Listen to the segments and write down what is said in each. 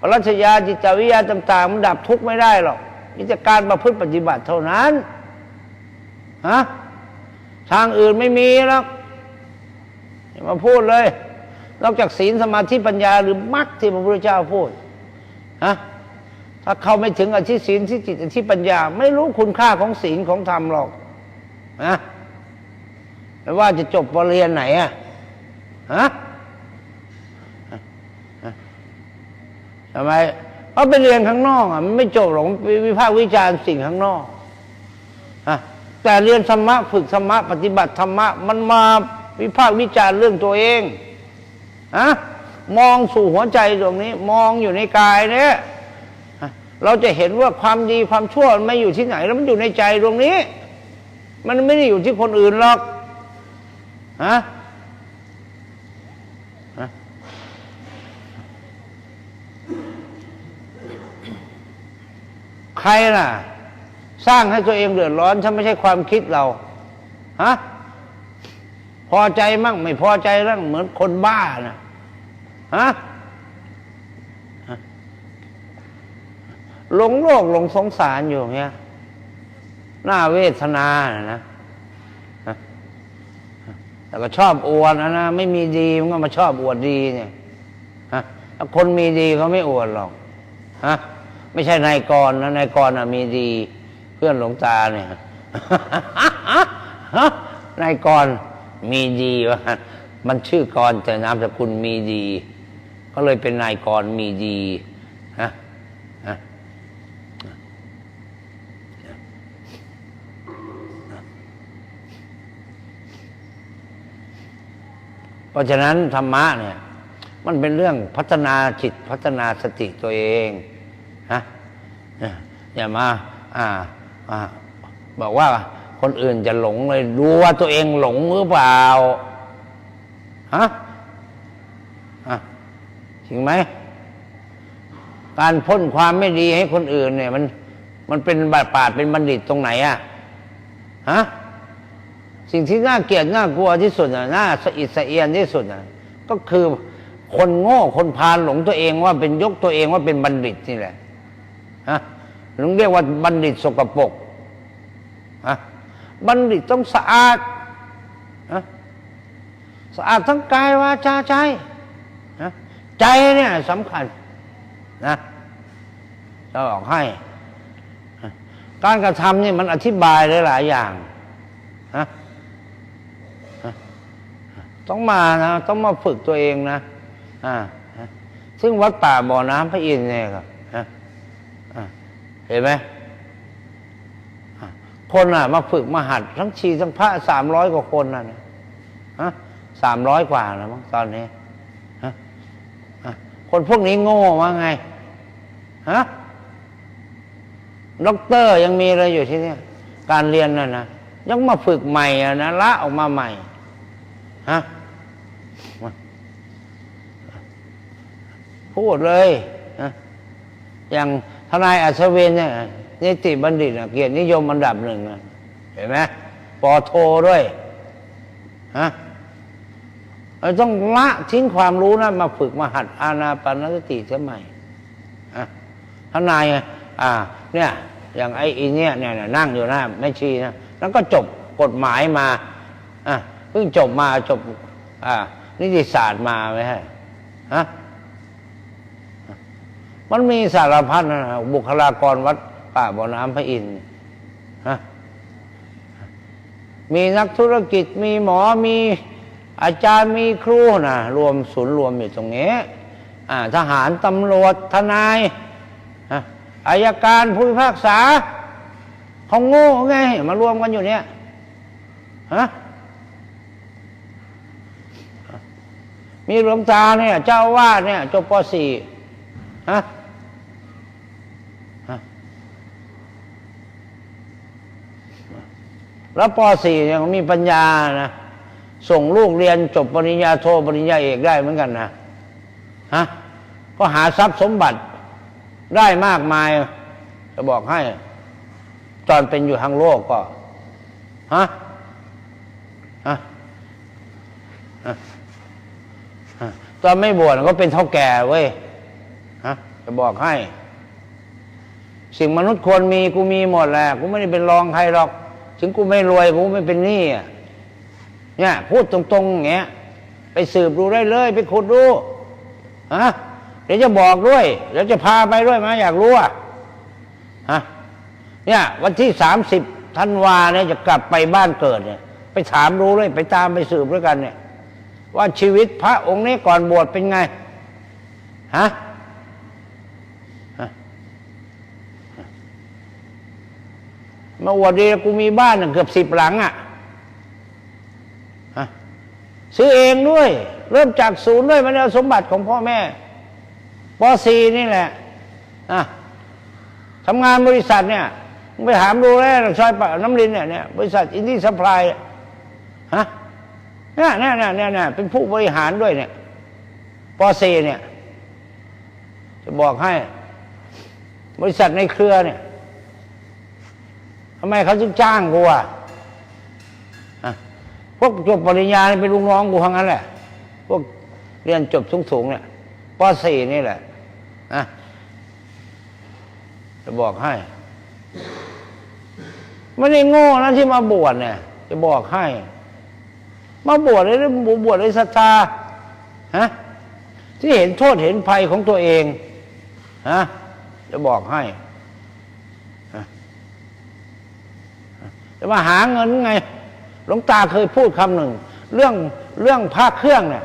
ปรัชญาจิตวิทยาต่างๆมันดับทุกข์ไม่ได้หรอกมีแต่การประพฤติปฏิบัติเท่านั้นฮะทางอื่นไม่มีหรอกอย่ามาพูดเลย นอกจากศีลสมาธิปัญญาหรือมรรคที่พระพุทธเจ้าพูดฮะถ้าเขาไม่ถึงอธิศีลที่จิตอธิปัญญา ไม่รู้คุณค่าของศีลของธรรมหรอกนะไม่ว่าจะจบปรริญญาไหนอะฮะ ทำไมเพราะไปเรียนข้างนอกอะมันไม่จบหรอกมันวิพากษ์วิจารณ์สิ่งข้างนอกฮะแต่เรียนธรรมะฝึกธรรมะปฏิบัติธรรมะมันมาวิพากษ์วิจารณ์เรื่องตัวเองฮะมองสู่หัวใจตรงนี้ มองอยู่ในกายเนี่ยเราจะเห็นว่าความดีความชั่วมันไม่อยู่ที่ไหน แล้วมันอยู่ในใจตรงนี้ มันไม่ได้อยู่ที่คนอื่นหรอกฮะ ใครล่ะ สร้างให้ตัวเองเดือดร้อนถ้าไม่ใช่ความคิดเราฮะพอใจมั่ง ไม่พอใจมั่งเหมือนคนบ้านะฮะหลงโลกหลงสงสารอยู่เงี้ยน่าเวทนานะนะแต่ก็ชอบอวดนะนะไม่มีดีมันก็มาชอบอวดดีเนี่ยฮะคนมีดีเขาไม่อวดหรอกฮะ ไม่ใช่นายกรนะนายกรมีดีเพื่อนหลวงตาเนี่ยนายกรมีดีวะมันชื่อกรแต่นามสกุลมีดี ก็เลยเป็นนายกรมีดีฮะเพราะฉะนั้นธรรมะเนี่ย มันเป็นเรื่องพัฒนาจิตพัฒนาสติตัวเอง อย่ามาอ่าอ่าบอกว่าคนอื่นจะหลงเลยดูว่าตัวเองหลงหรือเปล่าฮะจริงไหมการพ่นความไม่ดีให้คนอื่นเนี่ย มัน มันเป็นบาดปาดเป็นบัณฑิตตรงไหนอะฮะสิ่งที่น่าเกลียดน่ากลัวที่สุดน่ะน่าสะอิดสะเอียนที่สุดน่ะก็คือคนโง่คนพาลหลงตัวเองว่าเป็นยกตัวเองว่าเป็นบัณฑิตนี่แหละะหลงเรียกว่าบัณฑิตสกปรกฮะบัณฑิตต้องสะอาดฮะสะอาดทั้งกายวาจาใจใจเนี่ยสำคัญนะจะบอกให้ การกระทำนี่มันอธิบายหลาย ๆ อย่างฮะต้องมานะต้องมาฝึกตัวเองนะอ่าฮะซึ่งวัดป่าบ่อน้ำพระอินทร์เนี่ยครับ เห็นไหมคนอะ มาฝึกมาหัดทั้งชีทั้งพระสามร้อยกว่าคนน่ะนะฮะสามร้อยกว่าแล้วมั้งตอนนี้ฮะคนพวกนี้โง่ว่าไงฮะด็อกเตอร์ยังมีอะไรอยู่ที่นี่การเรียนน่ะนะยังมาฝึกใหม่อะนะละออกมาใหม่ฮะพูดเลยนะอย่าง ทนายอัศวินเนี่ยนิติบัณฑิตน่ะเกียรตินิยมอันดับหนึ่งนะเห็นไหมปอโทด้วยฮะเราต้องละทิ้งความรู้นะมาฝึกมาหัดอาณาปานสติเสียใหม่ทนายอ่า เนี่ย อย่างไอ้อีเนี่ยเนี่ยนั่งอยู่นะแม่ชีนะแล้วก็จบกฎหมายมาอะเพิ่งจบมาจบ อ่านิติศาสตร์มาไหมฮะฮะ มันมีสารพัดนะบุคลากรวัดป่าบ่อน้ำพระอินทร์ฮะมีนักธุรกิจมีหมอมีอาจารย์มีครูนะรวมศูนย์รวมอยู่ตรงนี้ทหารตำรวจทนายอายการผู้พิพากษาเขาโง่ไง มารวมกันอยู่เนี่ยฮะมีหลวงตาเนี่ย เจ้าอาวาดเนี่ยจบป .4 ฮะฮะ แล้วป .4 เนี่ยเขามีปัญญานะส่งลูกเรียนจบปริญญาโทปริญญาเอกได้เหมือนกันนะฮะก็หาทรัพย์สมบัติได้มากมาย จะบอกให้ ตอนเป็นอยู่ทางโลกก็ฮะฮะตอนไม่บวชก็เป็นเท่าแก่เว้ยฮะจะบอกให้ สิ่งมนุษย์ควรมีกูมีหมดแหละกูไม่ได้เป็นรองใครหรอก ถึงกูไม่รวยกูไม่เป็นหนี้อะเนี่ยพูดตรงๆอย่างเงี้ย ไปสืบดูได้เลย ไปขุดดูฮะเดี๋ยวจะบอกด้วยเดี๋ยวจะพาไปด้วยมาอยากรู้อะฮะเนี่ย วันที่สามสิบธันวาเนี่ยจะกลับไปบ้านเกิดเนี่ย ไปถามรู้เลย ไปตามไปสืบด้วยกันเนี่ย ว่าชีวิตพระองค์นี้ก่อนบวชเป็นไงฮะ มาอวดดีกูมีบ้านเกือบสิบหลังอะฮะซื้อเองด้วย เริ่มจากศูนย์ด้วยไมันเอาสมบัติของพ่อแม่ปสีนี่แหละอะทำงานบริษัทเนี่ยไปถามดูแล้วซอยปน้ำลินเนี่ยเนี่ยบริษัทอินดี้ซัพพลายฮะเนี่ยเนี่ยเนี่ยเนี่ยเป็นผู้บริหารด้วยเนี่ยปสีเนี่ย จะบอกให้ บริษัทในเครือเนี่ย ทำไมเขาจึงจ้างกูอะอะพวกจบปริญญาเป็นลูกน้องกูทั้งนั้นแหละ พวกเรียนจบสูงๆเนี่ยปสี่นี่แหละนะจะบอกให้ไม่ได้โง่นะที่มาบวชเนี่ย จะบอกให้ มาบวชเลยบวชเลยศรัทธาฮะที่เห็นโทษเห็นภัยของตัวเองฮะจะบอกให้ จะมาหาเงินไง หลวงตาเคยพูดคำหนึ่ง เรื่องเรื่องพระเครื่องเนี่ย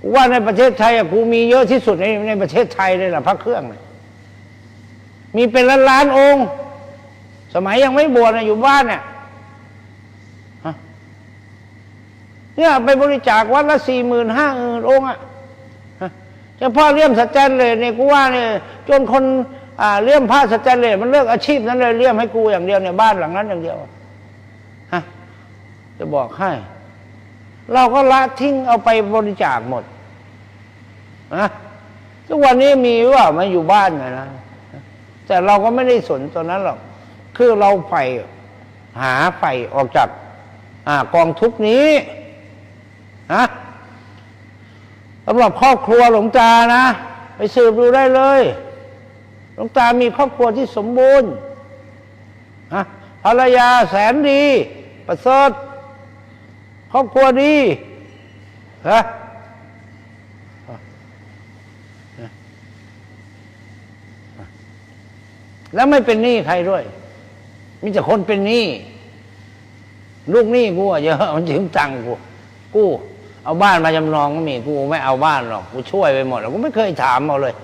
กูว่าในประเทศไทยอะกูมีเยอะที่สุดในในประเทศไทยเลยล่ะพระเครื่องเนี่ยมีเป็นล้านล้านองค์ สมัยยังไม่บวชนะอยู่บ้านเนี่ยเนี่ยไปบริจาควัดละสี่หมื่นห้าหมื่นองค์อะเฉพาะเลี่ยมสแตนเลยเนี่ยกูว่าเนี่ยจนคน เลี่ยมผ้าสแตนเลยมันเลิกอาชีพนั้นเลยเลี่ยมให้กูอย่างเดียวเนี่ยบ้านหลังนั้นอย่างเดียวฮะจะบอกให้ เราก็ละทิ้งเอาไปบริจาคหมดนะทุกวันนี้มีว่ามาอยู่บ้านไงนะแต่เราก็ไม่ได้สนตัวนั้นหรอก คือเราไฟหาไฟออกจากอกองทุกนี้นะสำหรับครอบครัวหลวงตานะ ไปสืบดูได้เลย ลวงตามีครอบครัวที่สมบูรณ์นะภรรยาแสนดี ประเสริฐครอบครัวดีฮะแล้วไม่เป็นหนี้ใครด้วย มีแต่คนเป็นหนี้ลูกหนี้กูอะเยอะมันถึงตังกูกูเอาบ้านมาจำนองก็มีกูไม่เอาบ้านหรอกกูช่วยไปหมดแล้วกูไม่เคยถามเอาเลย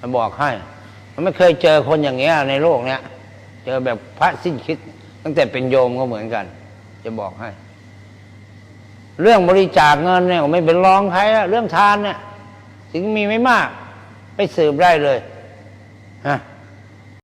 มันบอกให้ มันไม่เคยเจอคนอย่างเงี้ยในโลกเนี้ย เจอแบบพระสิ้นคิด ตั้งแต่เป็นโยมก็เหมือนกัน จะบอกให้ เรื่องบริจาคเงินเนี่ยไม่เป็นรองใครเรื่องทานเนี่ย ถึงมีไม่มาก ไปสืบได้เลยฮะ